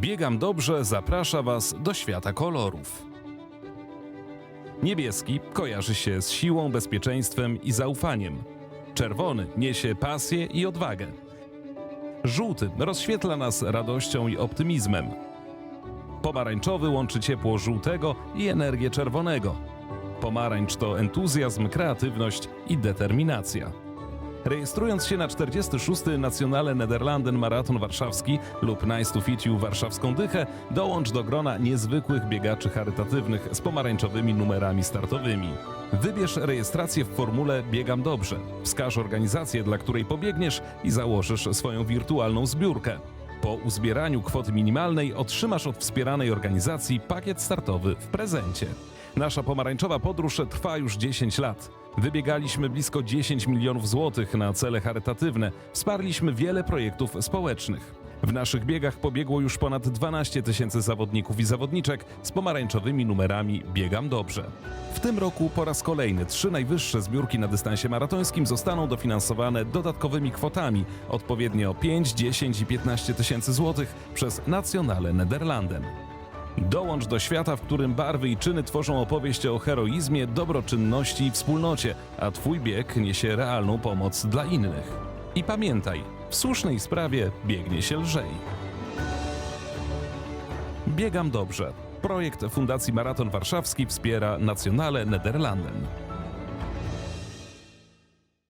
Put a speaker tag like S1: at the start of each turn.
S1: Biegam dobrze zaprasza Was do świata kolorów. Niebieski kojarzy się z siłą, bezpieczeństwem i zaufaniem. Czerwony niesie pasję i odwagę. Żółty rozświetla nas radością i optymizmem. Pomarańczowy łączy ciepło żółtego i energię czerwonego. Pomarańcz to entuzjazm, kreatywność i determinacja. Rejestrując się na 46. Nacjonale Nederlanden Maraton Warszawski lub Nice to Fit You Warszawską Dychę, dołącz do grona niezwykłych biegaczy charytatywnych z pomarańczowymi numerami startowymi. Wybierz rejestrację w formule Biegam Dobrze. Wskaż organizację, dla której pobiegniesz i założysz swoją wirtualną zbiórkę. Po uzbieraniu kwoty minimalnej otrzymasz od wspieranej organizacji pakiet startowy w prezencie. Nasza pomarańczowa podróż trwa już 10 lat. Wybiegaliśmy blisko 10 milionów złotych na cele charytatywne, wsparliśmy wiele projektów społecznych. W naszych biegach pobiegło już ponad 12 tysięcy zawodników i zawodniczek z pomarańczowymi numerami Biegam Dobrze. W tym roku po raz kolejny trzy najwyższe zbiórki na dystansie maratońskim zostaną dofinansowane dodatkowymi kwotami, odpowiednio 5, 10 i 15 tysięcy złotych przez Nacjonale Nederlanden. Dołącz do świata, w którym barwy i czyny tworzą opowieść o heroizmie, dobroczynności i wspólnocie, a Twój bieg niesie realną pomoc dla innych. I pamiętaj, w słusznej sprawie biegnie się lżej. Biegam dobrze. Projekt Fundacji Maraton Warszawski wspiera Nacjonale Nederlanden.